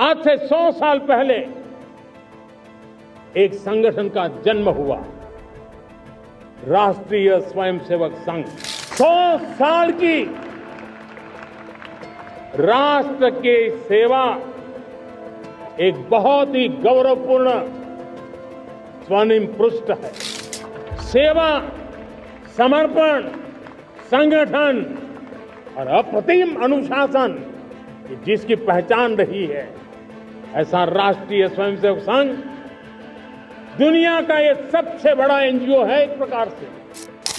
आज से सौ साल पहले एक संगठन का जन्म हुआ। राष्ट्रीय स्वयंसेवक संघ। सौ साल की राष्ट्र की सेवा एक बहुत ही गौरवपूर्ण स्वर्णिम पृष्ठ है। सेवा, समर्पण, संगठन और अप्रतिम अनुशासन, जिसकी पहचान रही है। ऐसा राष्ट्रीय स्वयंसेवक संघ दुनिया का ये सबसे बड़ा एनजीओ है एक प्रकार से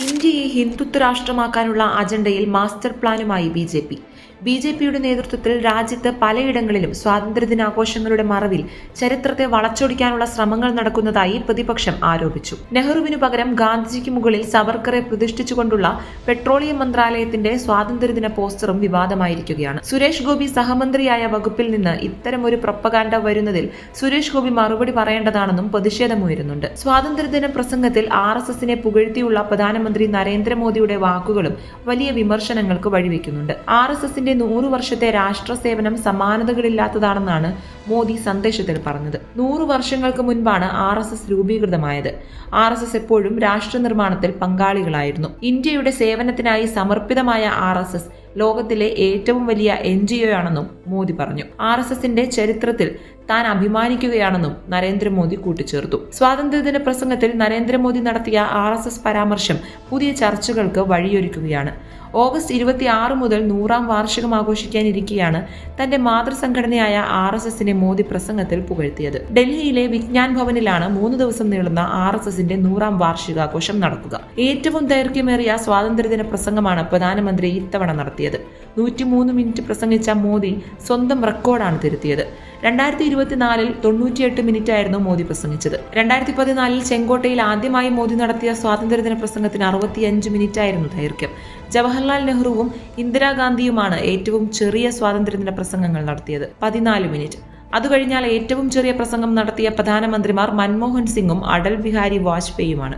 ഇന്ത്യയെ ഹിന്ദുത്വ രാഷ്ട്രമാക്കാനുള്ള അജണ്ടയിൽ മാസ്റ്റർ പ്ലാനുമായി B J P B J പിയുടെ നേതൃത്വത്തിൽ രാജ്യത്ത് പലയിടങ്ങളിലും സ്വാതന്ത്ര്യദിനാഘോഷങ്ങളുടെ മറവിൽ ചരിത്രത്തെ വളച്ചൊടിക്കാനുള്ള ശ്രമങ്ങൾ നടക്കുന്നതായി പ്രതിപക്ഷം ആരോപിച്ചു. നെഹ്റുവിനു പകരം ഗാന്ധിജിക്ക് മുകളിൽ സവർക്കറെ പ്രതിഷ്ഠിച്ചുകൊണ്ടുള്ള പെട്രോളിയം മന്ത്രാലയത്തിന്റെ സ്വാതന്ത്ര്യദിന പോസ്റ്ററും വിവാദമായിരിക്കുകയാണ്. സുരേഷ് ഗോപി സഹമന്ത്രിയായ വകുപ്പിൽ നിന്ന് ഇത്തരം ഒരു പ്രൊപ്പഗാൻഡ വരുന്നതിൽ സുരേഷ് ഗോപി മറുപടി പറയേണ്ടതാണെന്നും പ്രതിഷേധമുയരുന്നുണ്ട്. സ്വാതന്ത്ര്യദിന പ്രസംഗത്തിൽ ആർ എസ് എസിനെ പുകഴ്ത്തിയുള്ള പ്രധാനമന്ത്രി നരേന്ദ്രമോദിയുടെ വാക്കുകളും വലിയ വിമർശനങ്ങൾക്ക് വഴിവെക്കുന്നുണ്ട്. ആർ എസ് എസിന്റെ നൂറു വർഷത്തെ രാഷ്ട്ര സേവനം സമാനതകളില്ലാത്തതാണെന്നാണ് മോദി സന്ദേശത്തിൽ പറഞ്ഞത്. നൂറു വർഷങ്ങൾക്ക് മുൻപാണ് ആർ എസ് എസ് രൂപീകൃതമായത്. ആർ എസ് എസ് എപ്പോഴും രാഷ്ട്ര നിർമ്മാണത്തിൽ പങ്കാളികളായിരുന്നു. ഇന്ത്യയുടെ സേവനത്തിനായി സമർപ്പിതമായ ആർ എസ് എസ് ലോകത്തിലെ ഏറ്റവും വലിയ എൻ ജി ഒ ആണെന്നും മോദി പറഞ്ഞു. ആർ എസ് എസിന്റെ ചരിത്രത്തിൽ താൻ അഭിമാനിക്കുകയാണെന്നും നരേന്ദ്രമോദി കൂട്ടിച്ചേർത്തു. സ്വാതന്ത്ര്യദിന പ്രസംഗത്തിൽ നരേന്ദ്രമോദി നടത്തിയ ആർ എസ് എസ് പരാമർശം പുതിയ ചർച്ചകൾക്ക് വഴിയൊരുക്കുകയാണ്. ഓഗസ്റ്റ് ഇരുപത്തി ആറ് മുതൽ നൂറാം വാർഷികം ആഘോഷിക്കാനിരിക്കെയാണ് തന്റെ മാതൃസംഘടനയായ ആർ എസ് എസിനെ മോദി പ്രസംഗത്തിൽ പുകഴ്ത്തിയത്. ഡൽഹിയിലെ വിജ്ഞാൻ ഭവനിലാണ് മൂന്ന് ദിവസം നീളുന്ന ആർ എസ് എസിന്റെ നൂറാം വാർഷികാഘോഷം നടക്കുക. ഏറ്റവും ദൈർഘ്യമേറിയ സ്വാതന്ത്ര്യദിന പ്രസംഗമാണ് പ്രധാനമന്ത്രി ഇത്തവണ നടത്തിയത്. നൂറ്റിമൂന്ന് മിനിറ്റ് പ്രസംഗിച്ച മോദി സ്വന്തം റെക്കോർഡാണ് തിരുത്തിയത്. രണ്ടായിരത്തി ഇരുപത്തിനാലിൽ തൊണ്ണൂറ്റിയെട്ട് മിനിറ്റ് ആയിരുന്നു മോദി പ്രസംഗിച്ചത്. രണ്ടായിരത്തി പതിനാലിൽ ചെങ്കോട്ടയിൽ ആദ്യമായി മോദി നടത്തിയ സ്വാതന്ത്ര്യദിന പ്രസംഗത്തിന് അറുപത്തിയഞ്ച് മിനിറ്റ് ആയിരുന്നു ദൈർഘ്യം. ജവഹർലാൽ നെഹ്റുവും ഇന്ദിരാഗാന്ധിയുമാണ് ഏറ്റവും ചെറിയ സ്വാതന്ത്ര്യദിന പ്രസംഗങ്ങൾ നടത്തിയത്. പതിനാല് മിനിറ്റ്. അതുകഴിഞ്ഞാൽ ഏറ്റവും ചെറിയ പ്രസംഗം നടത്തിയ പ്രധാനമന്ത്രിമാർ മൻമോഹൻ സിംഗും Atal Bihari വാജ്പേയിയുമാണ്.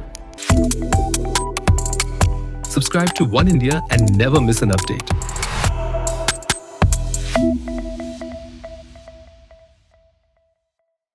Subscribe to One India and never miss an update.